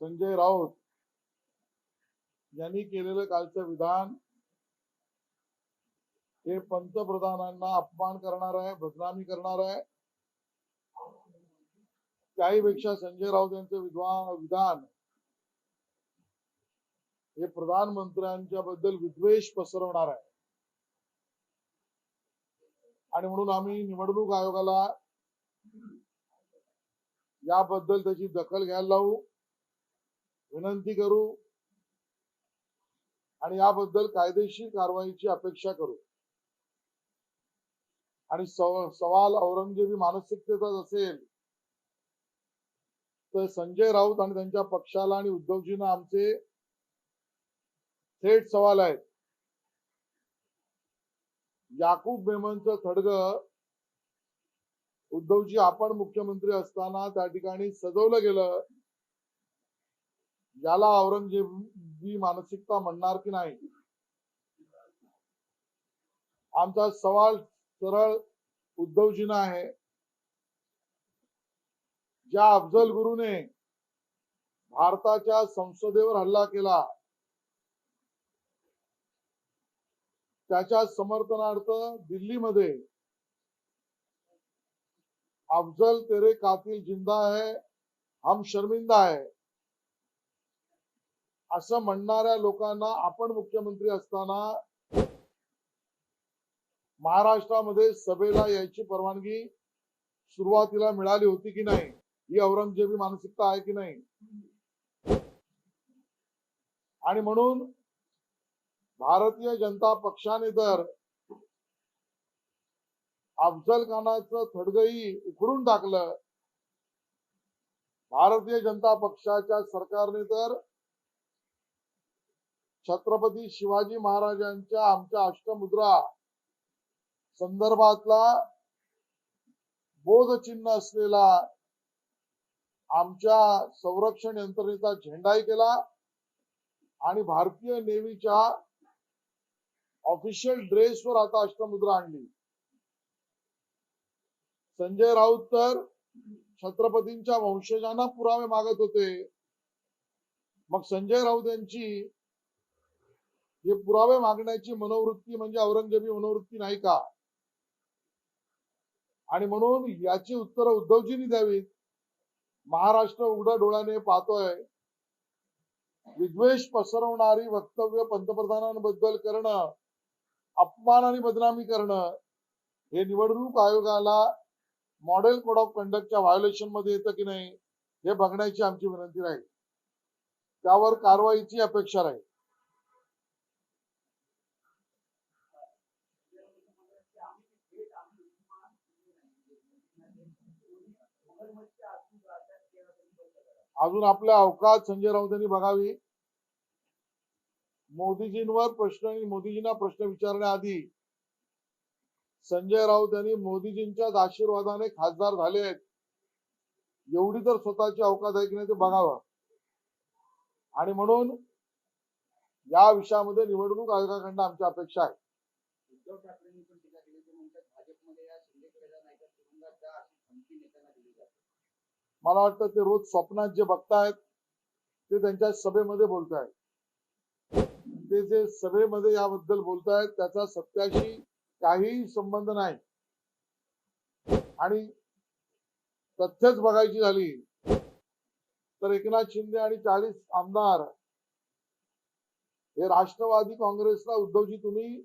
संजय राऊत यांनी केलेलं कालचं विधान हे पंतप्रधानांना अपमान करणार आहे बदनामी करणार आहे. त्याहीपेक्षा संजय राऊत यांचं विद्वान विधान हे प्रधानमंत्र्यांच्या बद्दल विद्वेष पसरवणार आहे. आणि म्हणून आम्ही निवडणूक आयोगाला याबद्दल त्याची दखल घ्यायला लावू. विनंती करू. आणि याबद्दल कायदेशीर कारवाईची अपेक्षा करू. आणि सवाल औरंगजेबी मानसिकतेचाच असेल तर संजय राऊत आणि त्यांच्या पक्षाला आणि उद्धवजींना आमचे थेट सवाल आहेत. याकूब मेमनचं थडग उद्धवजी आपण मुख्यमंत्री असताना त्या ठिकाणी सजवलं गेलं. याला औरंगजेबी मानसिकता म्हणणार की नाही? आमचा सवाल सरळ उद्धवजीना आहे. ज्या अफजल गुरुने भारताच्या संसदेवर हल्ला केला त्याच्या समर्थनार्थ दिल्लीमध्ये अफजल तेरे कातिल जिंदा है हम शर्मिंदा है। असं म्हणणाऱ्या लोकांना आपण मुख्यमंत्री असताना महाराष्ट्रामध्ये सभेला यायची परवानगी सुरुवातीला मिळाली होती की नाही? ही औरंगजेबी मानसिकता आहे की नाही? आणि म्हणून भारतीय जनता पक्षाने तर अफजल खानाचं थडगही उखडून टाकलं. भारतीय जनता पक्षाच्या सरकारने तर छत्रपती शिवाजी महाराजांच्या आमच्या अष्टमुद्रा संदर्भातला बोधचिन्ह असलेला आमच्या संरक्षण यंत्रणेचा झेंडाही केला आणि भारतीय नेव्हीच्या ऑफिशियल ड्रेसवर आता अष्टमुद्रा आणली. संजय राऊत तर छत्रपतींच्या वंशजांना पुरावे मागत होते. मग संजय राऊत यांची हे पुरावे मागण्याची मनोवृत्ती म्हणजे औरंगजेबी मनोवृत्ती नाही का? आणि म्हणून याची उत्तर उद्धवजींनी द्यावीत. महाराष्ट्र उघड्या डोळ्याने पाहतोय. विद्वेष पसरवणारी वक्तव्य पंतप्रधानांबद्दल करणं अपमान आणि बदनामी करणं हे निवडणूक आयोगाला मॉडेल कोड ऑफ कंडक्टच्या व्हायोलेशनमध्ये येतं की नाही हे बघण्याची आमची विनंती राहील. त्यावर कारवाईची अपेक्षा राहील. अजून आपल्या अवकाश संजय राऊत यांनी बघावी. मोदीजींवर प्रश्न आणि मोदीजींना प्रश्न विचारण्याआधी संजय राऊत यांनी मोदीजींच्याच आशीर्वादाने खासदार झाले आहेत. एवढी तर स्वतःची अवकाश आहे की नाही ते बघावं. आणि म्हणून या विषयामध्ये निवडणूक आयोगाकडनं आमची अपेक्षा आहे. मला वाटतं ते रोज स्वप्नात जे बघतायत ते त्यांच्या सभेमध्ये बोलतायत. ते जे सभेमध्ये याबद्दल बोलतायत त्याचा सत्याशी काहीही संबंध नाही. आणि तथ्यच बघायची झाली तर एकनाथ शिंदे आणि चाळीस आमदार हे राष्ट्रवादी काँग्रेसला उद्धवजी तुम्ही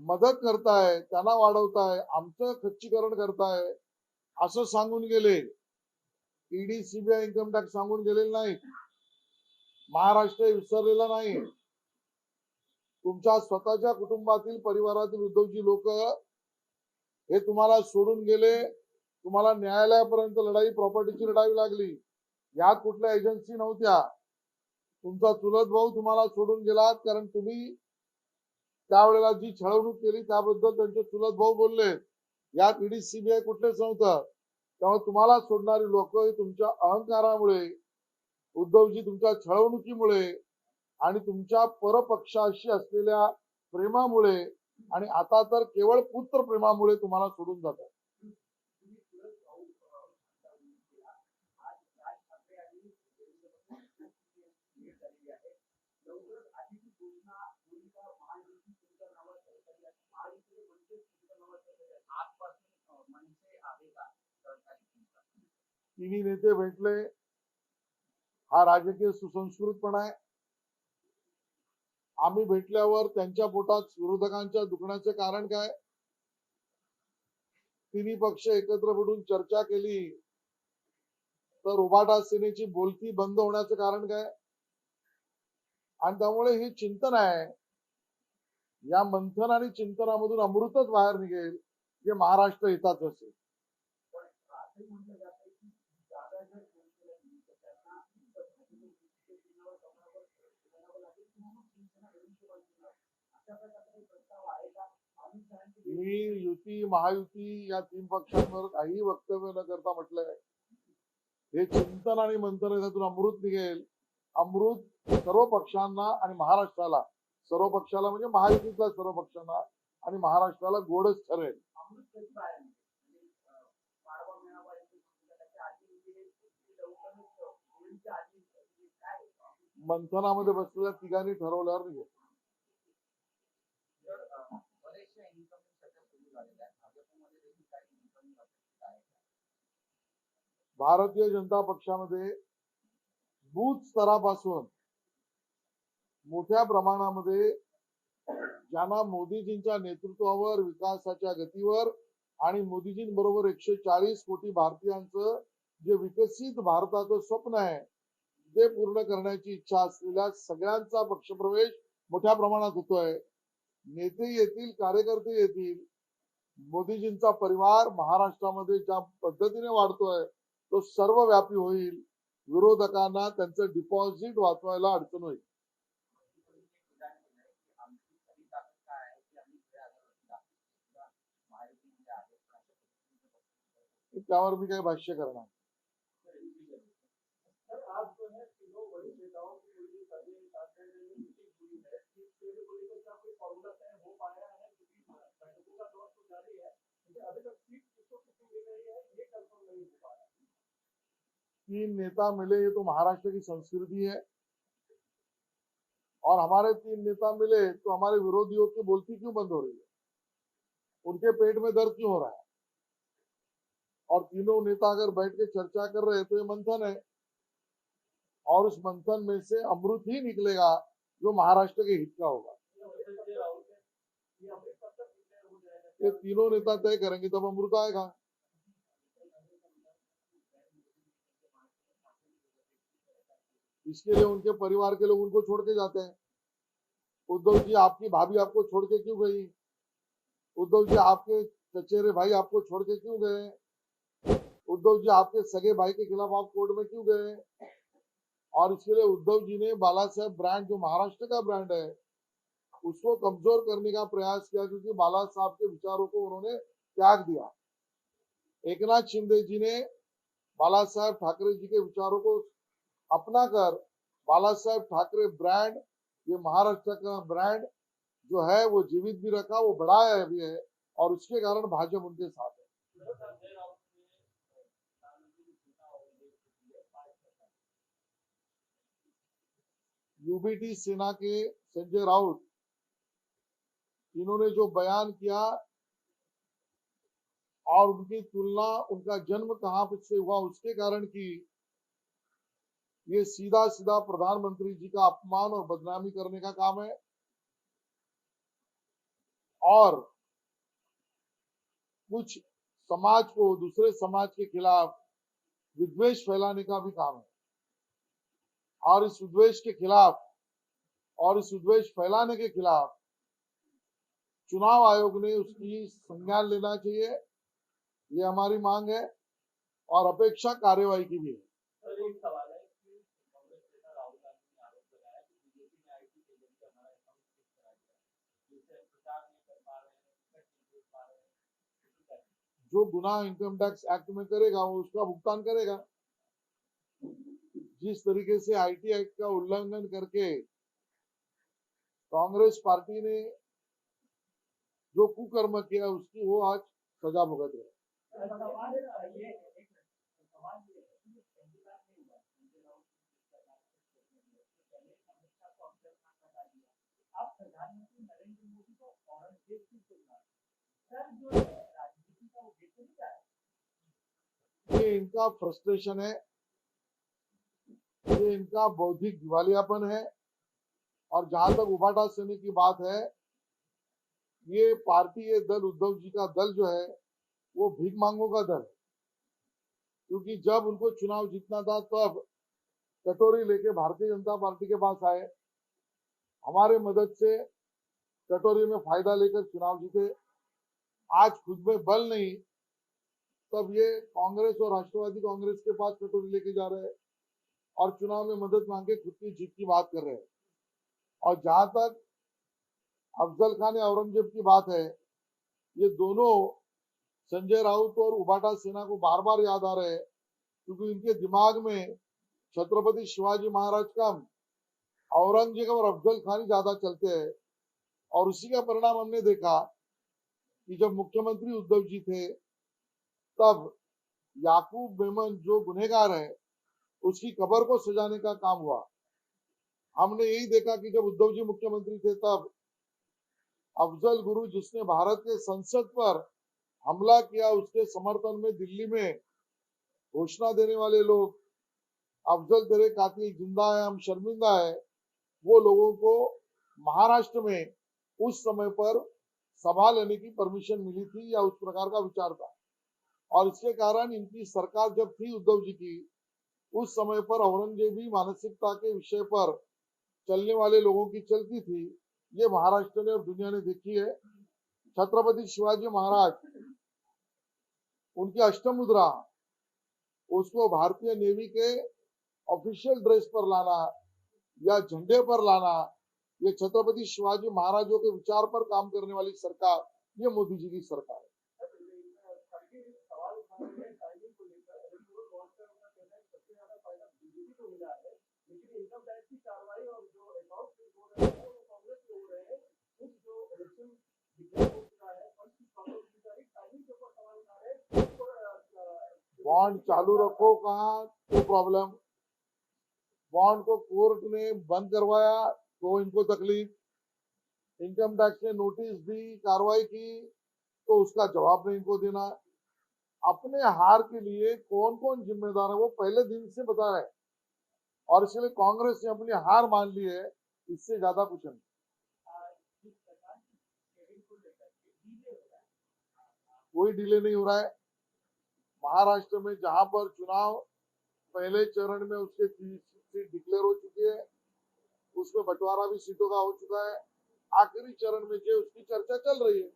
मदत करताय त्यांना वाढवताय आमचं खच्चीकरण करताय असं सांगून गेले. ईडी सीबीआय इन्कम टॅक्स सांगून गेलेले नाही महाराष्ट्र विसरलेला नाही. तुमच्या स्वतःच्या कुटुंबातील परिवारातील उद्धवजी लोक हे तुम्हाला सोडून गेले. तुम्हाला न्यायालयापर्यंत लढाई प्रॉपर्टीची लढावी लागली. यात कुठल्या एजन्सी नव्हत्या. तुमचा चुलत भाऊ तुम्हाला सोडून गेलात कारण तुम्ही त्यावेळेला जी छळवणूक केली त्याबद्दल त्यांचे चुलत भाऊ बोलले. यात ईडी सीबीआय कुठलेच नव्हतं. त्यामुळे तुम्हाला सोडणारी लोक तुमच्या अहंकारामुळे उद्धवजी तुमच्या छळवणुकीमुळे आणि तुमच्या परपक्षाशी असलेल्या प्रेमामुळे आणि आता तर केवळ पुत्र प्रेमामुळे तुम्हाला सोडून जात आहे. तिन्ही नेते भेटले. हा राजकीय सुसंस्कृतपणा आहे. आम्ही भेटल्यावर त्यांच्या पोटात विरोधकांच्या दुखण्याचे कारण काय? तिन्ही पक्ष एकत्र भेटून चर्चा केली. तर उभाटा सेनेची बोलती बंद होण्याचं कारण काय? आणि त्यामुळे हे चिंतन आहे. या मंथन आणि चिंतनामधून अमृतच बाहेर निघेल जे महाराष्ट्र येतात असेल. मी युती महायुती या तीन पक्षांवर काही वक्तव्य न करता म्हटलंय. हे चिंतन आणि मंथन यातून अमृत निघेल. अमृत सर्व पक्षांना आणि महाराष्ट्राला सर्व पक्षाला म्हणजे महायुतीतल्या सर्व पक्षांना आणि महाराष्ट्राला गोडच ठरेल. मंथनामध्ये बसलेल्या तिघांनी ठरवल्यावर निघेल अं, पाडवा मेळावा येतो समजा त्याच्या आधी म्हणजे ते लवकरच अं, होळीच्या आधी म्हणजे काय होतं? मंथनामध्ये बसलेल्या तिघांनी ठरवल्यावर निघेल तर अं, बरेचशा इन्कमिंग सध्या सुरू झालेल्या आहेत भाजपमध्ये देखील काही इन्कमिंग अपेक्षित आहे भारतीय जनता पक्षामध्ये बूथ स्तरापासून मोठ्या प्रमाणामध्ये ज्यांना मोदीजींच्या नेतृत्वावर विकासाच्या गतीवर आणि मोदीजींबरोबर एकशे चाळीस कोटी भारतीयांचं जे विकसित भारताचं स्वप्न आहे ते पूर्ण करण्याची इच्छा असलेल्या सगळ्यांचा पक्षप्रवेश मोठ्या प्रमाणात होतोय. नेते येतील कार्यकर्ते येतील मोदीजींचा परिवार महाराष्ट्रामध्ये ज्या पद्धतीने वाढतोय तो सर्वव्यापी होईल. विरोधकांना त्यांचं डिपॉझिट वाचवायला अडचण हो भाष्य करना काही भाष्य तीन नेता मिले, ये तो महाराष्ट्र की संस्कृति है। और हमारे तीन नेता मिले तो हमारे विरोधियों की बोलती, क्यों बंद हो रही है? उनके पेट में दर्द क्यों हो रहा है? और तीनों नेता अगर बैठ के चर्चा कर रहे हैं तो ये मंथन है। और उस मंथन में से अमृत ही निकलेगा, जो महाराष्ट्र के हित का होगा। ये तीनों नेता तय करेंगे, तब अमृत आएगा। इसके लिए उनके परिवार के लोग उनको छोड़ के जाते हैं। उद्धव जी, आपकी भाभी आपको छोड़ के क्यों गई? उद्धव जी, आपके चचेरे भाई आपको छोड़ के क्यों गए? उद्धव जी, आपके सगे भाई के खिलाफ आप कोर्ट में क्यों गए? और इसके लिए उद्धव जी ने बाला साहेब ब्रांड, जो महाराष्ट्र का ब्रांड है, उसको कमज़ोर करने का प्रयास किया, क्योंकि बाला साहब के विचारों को उन्होंने त्याग दिया। एकनाथ शिंदे जी ने बाला साहेब ठाकरे जी के विचारों को अपना कर बाला साहेब ठाकरे ब्रांड ये महाराष्ट्र का ब्रांड जो है, वो जीवित भी रखा, वो बढ़ाया भी है और उसके कारण भाजपा उनके साथ है। यूबीटी सेना के संजय राउत, इन्होंने जो बयान किया और उनकी तुलना, उनका जन्म कहाँ से हुआ, उसके कारण की ये सीधा सीधा प्रधानमंत्री जी का अपमान और बदनामी करने का काम है। और कुछ समाज को, दूसरे समाज के खिलाफ विद्वेष फैलाने का भी काम है। और इस विद्वेष के खिलाफ और इस विद्वेष फैलाने के खिलाफ चुनाव आयोग ने उसकी संज्ञान लेना चाहिए। ये हमारी मांग है और अपेक्षा कार्यवाही की भी है सर एक सवाल जो गुना इनकम टैक्स एक्ट में करेगा, वो उसका भुगतान करेगा। जिस तरीके से आईटी एक्ट का उल्लंघन करके कांग्रेस पार्टी ने जो कुकर्म किया, उसकी वो आज सजा भुगत रहे राजनीति का उद्देश्य नहीं क्या है ये इनका फ्रस्ट्रेशन है, ये इनका बौद्धिक दिवालियापन है, और जहाँ तक उबाटा सेने की बात है, ये पार्टी, ये दल, उद्धव जी का दल जो है, वो भीख मांगों का दल क्योंकि जब उनको चुनाव जीतना था, तब कटोरी लेके भारतीय जनता पार्टी के पास आए। हमारे मदद से कटोरी में फ़ायदा लेकर चुनाव जीते। आज खुद में बल नहीं तब ये कांग्रेस और राष्ट्रवादी कांग्रेस के पास कटोरी लेके जा रहे हैं और चुनाव में मदद मांगे खुद की जीत की बात कर रहे हैं। और जहाँ तक अफजल खान या औरंगज़ेब की बात है, ये दोनों संजय राउत और उबाटा सेना को बार बार याद आ रहे हैं, क्योंकि इनके दिमाग में छत्रपति शिवाजी महाराज का औरंगज़ेब और अफजल खान ज़्यादा चलते हैं। और उसी का परिणाम हमने देखा कि जब मुख्यमंत्री उद्धव जी थे तब याकूब मेमन जो गुनहगार है, उसकी कबर को सजाने का काम हुआ। हमने यही देखा कि जब उद्धव जी मुख्यमंत्री थे तब अफजल गुरु जिसने भारत के संसद पर हमला किया, उसके समर्थन में दिल्ली में घोषणा देने वाले लोग, अफजल तेरे कातिल ज़िंदा है, हम शर्मिंदा है, वो लोगों को महाराष्ट्र में उस समय पर सभा लेने की परमिशन मिली थी या उस प्रकार का विचार था। और इसके कारण इनकी सरकार जब थी उद्धव जी की, उस समय पर औरंगजेबी मानसिकता के विषय पर चलने वाले लोगों की चलती थी। ये महाराष्ट्र ने और दुनिया ने देखी है। छत्रपति शिवाजी महाराज, उनकी अष्टमुद्रा उसको भारतीय नेवी के ऑफिशियल ड्रेस पर लाना या झंडे पर लाना, ये छत्रपति शिवाजी महाराजों के विचार पर काम करने वाली सरकार, ये मोदी जी की सरकार है सवाल उठा रहे हैं टाइमिंग को लेकर अभी वो गौरतलब का कहना है सबसे ज़्यादा फ़ायदा बीजेपी को मिला है लेकिन इनकम टैक्स की कार्रवाई और जो अकाउंट फ्रीज हो रहे हैं वो कांग्रेस के हो रहे हैं कुछ जो इलेक्शन डिक्लेयर हो चुका है फंड की प्रॉब्लम की टाइमिंग के ऊपर सवाल उठा रहे हैं बॉन्ड चालू रखो कहाँ तो प्रॉब्लम बॉन्ड को कोर्ट ने बंद करवाया तो इनको तकलीफ़। इनकम टैक्स ने नोटिस दी कार्रवाई की तो उसका जवाब नहीं इनको देना। अपने हार के लिए कौन कौन जिम्मेदार है वो पहले दिन से बता रहे हैं। और इसलिए कांग्रेस ने अपनी हार मान ली है, इससे ज़्यादा कुछ नहीं। कोई डिले नहीं हो रहा है। महाराष्ट्र में जहाँ पर चुनाव पहले चरण में उसके सीट डिक्लेयर हो चुकी है, उसमें बंटवारा भी सीटों का हो चुका है। आखिरी चरण में जो उसकी चर्चा चल रही है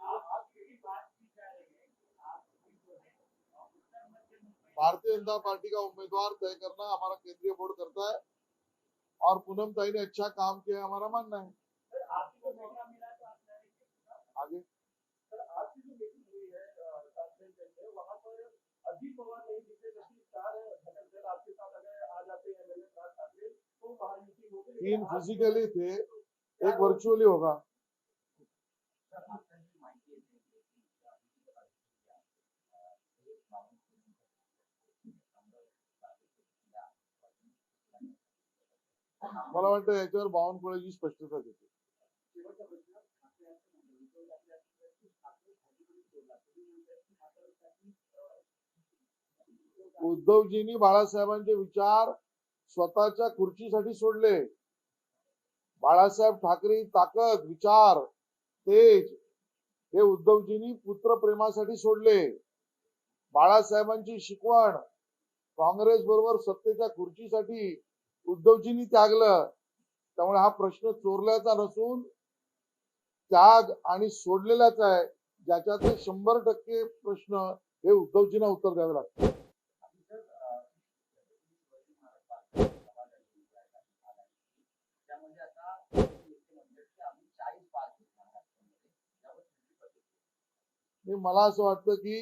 आप आप यही बात की जा रही है कि आप भी जो है उत्तर मध्य मुंबई भारतीय जनता पार्टी का उम्मीदवार तय करना हमारा केंद्रीय बोर्ड करता है। और पूनम ताई ने अच्छा काम किया है हमारा मानना है। तो आगे। सर आपकी जो मीटिंग हुई है मला वाटतं याच्यावर बावनकुळेची स्पष्टता देते. उद्धवजींनी बाळासाहेबांचे विचार स्वतःच्या खुर्चीसाठी सोडले. बाळासाहेब ठाकरे ताकद विचार तेज हे उद्धवजींनी पुत्रप्रेमासाठी सोडले. बाळासाहेबांची शिकवण काँग्रेस बरोबर सत्तेच्या खुर्चीसाठी उद्धवजींनी त्यागलं. त्यामुळे हा प्रश्न चोरल्याचा नसून त्याग आणि सोडलेलाच आहे. ज्याच्यातले शंभर टक्के प्रश्न हे उद्धवजींना उत्तर द्यावे लागतात मला असं वाटतं की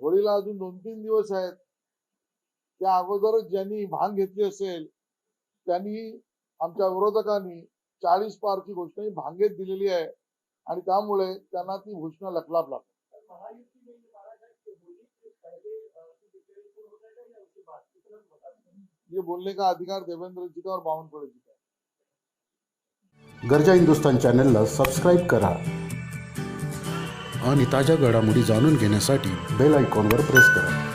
होळीला अजून दोन तीन दिवस आहेत. त्या अगोदरच ज्यांनी भांग घेतली असेल त्यांनी आमच्या विरोधकांनी चाळीस पारची घोषणा ही भांगेत दिलेली आहे. आणि त्यामुळे त्यांना ती घोषणा लखलाप में ये हो बोलने का अधिकार देवेंद्र जी का और बावनकुळे जी का? गरजा हिंदुस्तान चॅनलला सबस्क्राईब करा. आणि ताज्या घडामोडी जाणून घेण्यासाठी बेल आयकॉनवर प्रेस करा.